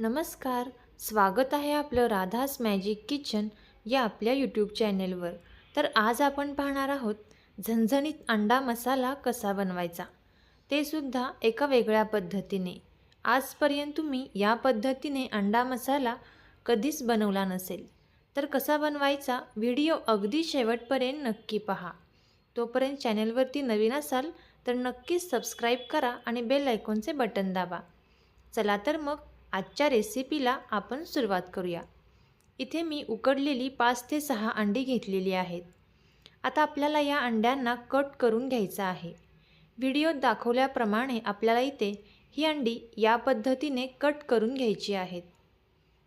नमस्कार. स्वागत आहे आपलं राधास मॅजिक किचन या आपल्या यूट्यूब चॅनेलवर तर आज आपण पाहणार आहोत झणझणीत अंडा मसाला कसा बनवायचा? ते सुद्धा एका वेगळ्या पद्धतीने. आजपर्यंत तुम्ही या पद्धतीने अंडा मसाला कधीच बनवला नसेल. तर कसा बनवायचा व्हिडिओ अगदी शेवटपर्यंत नक्की पहा. तोपर्यंत चॅनेलवरती नवीन असाल तर नक्कीच सबस्क्राईब करा आणि बेल आयकॉनचे बटन दाबा. चला तर मग आजच्या रेसिपीला आपण सुरुवात करूया. इथे मी उकडलेली पाच ते सहा अंडी घेतलेली आहेत. आता आपल्याला या अंड्यांना कट करून घ्यायचं आहे. व्हिडिओत दाखवल्याप्रमाणे आपल्याला इथे ही अंडी या पद्धतीने कट करून घ्यायची आहेत.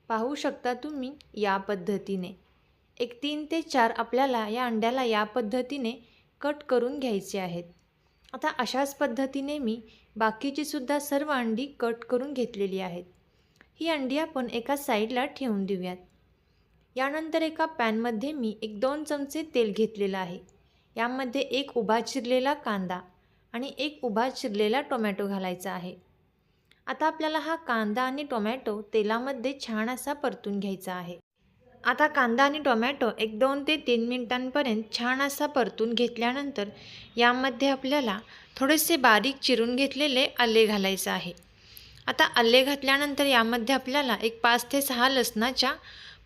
पाहू शकता तुम्ही या पद्धतीने. एक तीन ते चार आपल्याला या अंड्याला या पद्धतीने कट करून घ्यायचे आहेत. आता अशाच पद्धतीने मी बाकीचीसुद्धा सर्व अंडी कट करून घेतलेली आहेत. ही अंडी आपण एका साईडला ठेवून देऊयात. यानंतर एका पॅनमध्ये मी एक दोन चमचे तेल घेतलेलं आहे. यामध्ये एक उभा चिरलेला कांदा आणि एक उभा चिरलेला टोमॅटो घालायचा आहे. आता आपल्याला हा कांदा आणि टोमॅटो तेलामध्ये छान असा परतून घ्यायचा आहे. आता कांदा आणि टोमॅटो एक दोन ते तीन मिनिटांपर्यंत छान असा परतून घेतल्यानंतर यामध्ये आपल्याला थोडेसे बारीक चिरून घेतलेले आले घालायचं आहे. आता आले घातल्यानंतर यामध्ये आपल्याला एक पाच ते सहा लसणाच्या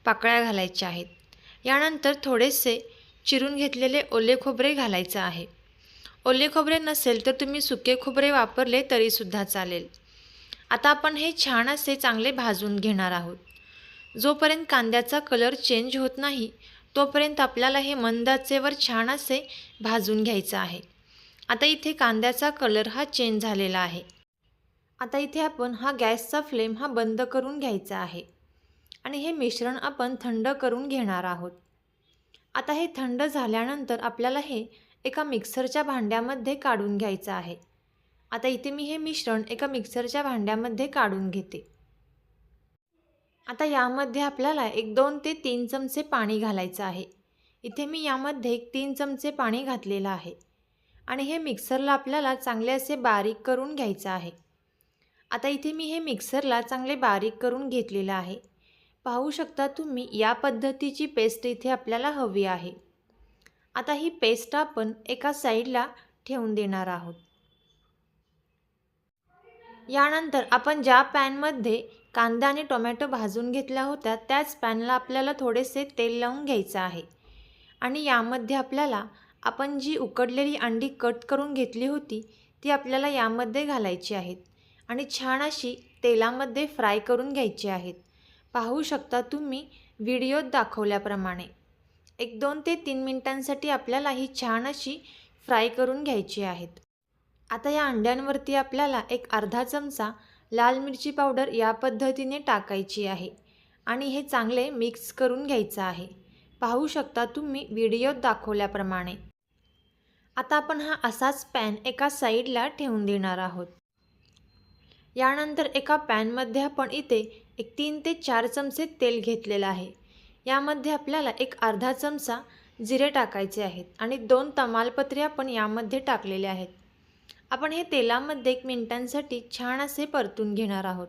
पाकळ्या घालायच्या आहेत. यानंतर थोडेसे चिरून घेतलेले ओले खोबरे घालायचं आहे. ओले खोबरे नसेल तर तुम्ही सुके खोबरे वापरले तरीसुद्धा चालेल. आता आपण हे छान असे चांगले भाजून घेणार आहोत. जोपर्यंत कांद्याचा कलर चेंज होत नाही तोपर्यंत आपल्याला हे मंदाचेवर छान असे भाजून घ्यायचं आहे. आता इथे कांद्याचा कलर हा चेंज झालेला आहे. आता इथे आपण हा गॅसचा फ्लेम हा बंद करून घ्यायचा आहे. आणि हे मिश्रण आपण थंड करून घेणार आहोत. आता हे थंड झाल्यानंतर आपल्याला हे एका मिक्सरच्या भांड्यामध्ये काढून घ्यायचं आहे. आता इथे मी हे मिश्रण एका मिक्सरच्या भांड्यामध्ये काढून घेते. आता यामध्ये आपल्याला एक दोन ते तीन चमचे पाणी घालायचं आहे. इथे मी यामध्ये एक तीन चमचे पाणी घातलेलं आहे. आणि हे मिक्सरला आपल्याला चांगले असे बारीक करून घ्यायचं आहे. आता इथे मी हे मिक्सरला चांगले बारीक करून घेतलेलं आहे. पाहू शकता तुम्ही या पद्धतीची पेस्ट इथे आपल्याला हवी आहे. आता ही पेस्ट आपण एका साईडला ठेवून देणार आहोत. यानंतर आपण ज्या पॅनमध्ये कांदा आणि टोमॅटो भाजून घेतल्या होत्या त्याच पॅनला आपल्याला थोडेसे तेल लावून घ्यायचं आहे. आणि यामध्ये आपल्याला आपण जी उकडलेली अंडी कट करून घेतली होती ती आपल्याला यामध्ये घालायची आहेत. आणि छान अशी तेलामध्ये फ्राय करून घ्यायची आहेत. पाहू शकता तुम्ही व्हिडिओत दाखवल्याप्रमाणे. एक दोन ते तीन मिनटांसाठी आपल्याला ही छान अशी फ्राय करून घ्यायची आहेत. आता या अंड्यांवरती आपल्याला एक अर्धा चमचा लाल मिरची पावडर या पद्धतीने टाकायची आहे आणि हे चांगले मिक्स करून घ्यायचं आहे. पाहू शकता तुम्ही व्हिडिओत दाखवल्याप्रमाणे. आता आपण हा असाच पॅन एका साईडला ठेवून देणार आहोत. यानंतर एका पॅनमध्ये आपण इथे एक तीन ते चार चमचे तेल घेतलेलं आहे. यामध्ये आपल्याला एक अर्धा चमचा जिरे टाकायचे आहेत आणि दोन तमालपत्रे आपण यामध्ये टाकलेले आहेत. आपण हे तेलामध्ये एक मिनिटांसाठी छान असे परतून घेणार आहोत.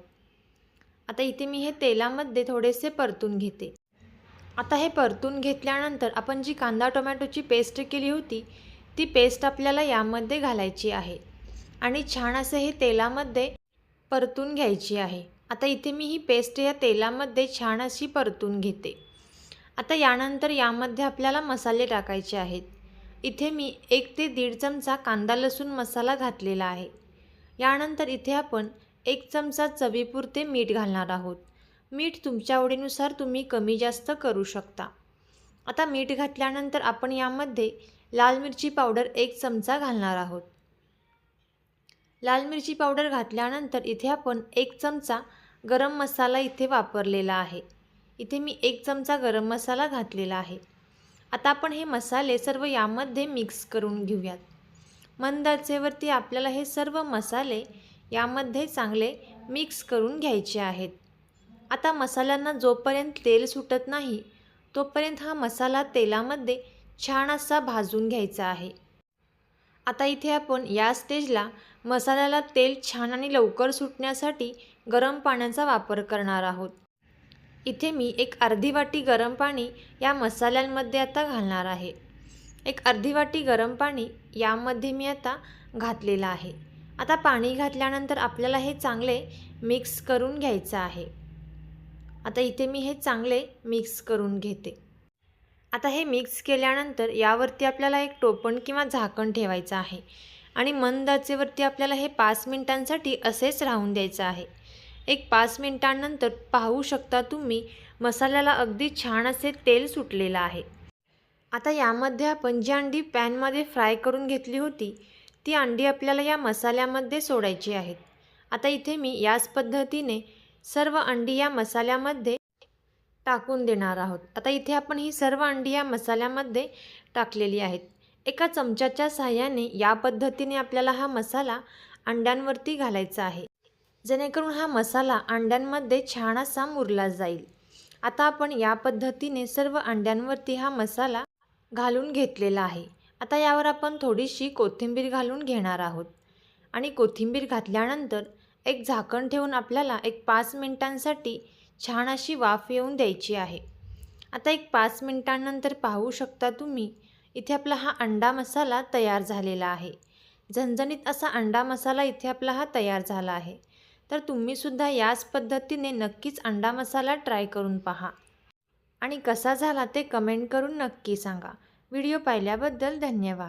आता इथे मी हे तेलामध्ये थोडेसे परतून घेते. आता हे परतून घेतल्यानंतर आपण जी कांदा टोमॅटोची पेस्ट केली होती ती पेस्ट आपल्याला यामध्ये घालायची आहे. आणि छान असे हे तेलामध्ये परतून घ्यायची आहे. आता इथे मी ही पेस्ट या तेलामध्ये छान अशी परतून घेते. आता यानंतर यामध्ये आपल्याला मसाले टाकायचे आहेत. इथे मी एक ते दीड चमचा कांदा लसूण मसाला घातलेला आहे. यानंतर इथे आपण एक चमचा चवीपुरते मीठ घालणार आहोत. मीठ तुमच्या आवडीनुसार तुम्ही कमी जास्त करू शकता. आता मीठ घातल्यानंतर आपण यामध्ये लाल मिरची पावडर एक चमचा घालणार आहोत. लाल मिरची पावडर घातल्यानंतर इथे आपण एक चमचा गरम मसाला इथे वापरलेला आहे. इथे मी एक चमचा गरम मसाला घातलेला आहे. आता आपण हे मसाले सर्व यामध्ये मिक्स करून घेऊयात. मंद आचेवरती आपल्याला हे सर्व मसाले यामध्ये चांगले मिक्स करून घ्यायचे आहेत. आता मसाल्यांना जोपर्यंत तेल सुटत नाही तोपर्यंत हा मसाला तेलामध्ये छान असा भाजून घ्यायचा आहे. आता इथे आपण या स्टेजला मसाल्याला तेल छान आणि लवकर सुटण्यासाठी गरम पाण्याचा वापर करणार आहोत. इथे मी एक अर्धी वाटी गरम पाणी या मसाल्यांमध्ये आता घालणार आहे. एक अर्धी वाटी गरम पाणी यामध्ये मी आता घातलेलं आहे. आता पाणी घातल्यानंतर आपल्याला हे चांगले मिक्स करून घ्यायचं आहे. आता इथे मी हे चांगले मिक्स करून घेते. आता हे मिक्स केल्यानंतर यावरती आपल्याला एक टोपण किंवा झाकण ठेवायचं आहे. आणि मंदाचेवरती आपल्याला हे पाच मिनिटांसाठी असेच राहून द्यायचं आहे. एक पाच मिनिटांनंतर पाहू शकता तुम्ही मसाल्याला अगदी छान असे तेल सुटलेलं आहे. आता यामध्ये आपण जी अंडी पॅनमध्ये फ्राय करून घेतली होती ती अंडी आपल्याला या मसाल्यामध्ये सोडायची आहेत. आता इथे मी याच पद्धतीने सर्व अंडी या मसाल्यामध्ये टाकून देणार आहोत. आता इथे आपण ही सर्व अंडी या मसाल्यामध्ये टाकलेली आहेत. एका चमच्याच्या सहाय्याने या पद्धतीने आपल्याला हा मसाला अंड्यांवरती घालायचा आहे. जेणेकरून हा मसाला अंड्यांमध्ये छान असा मुरला जाईल. आता आपण या पद्धतीने सर्व अंड्यांवरती हा मसाला घालून घेतलेला आहे. आता यावर आपण थोडीशी कोथिंबीर घालून घेणार आहोत. आणि कोथिंबीर घातल्यानंतर एक झाकण ठेवून आपल्याला एक पाच मिनिटांसाठी छान अशी वाफ येऊन द्यायची आहे. आता एक पाच मिनिटांनंतर पाहू शकता तुम्ही इथे आपला हा अंडा मसाला तयार झालेला आहे. झणझणीत असा अंडा मसाला इथे आपला हा तयार झाला आहे. तर तुम्हीसुद्धा याच पद्धतीने नक्कीच अंडा मसाला ट्राय करून पहा. आणि कसा झाला ते कमेंट करून नक्की सांगा. व्हिडिओ पाहिल्याबद्दल धन्यवाद.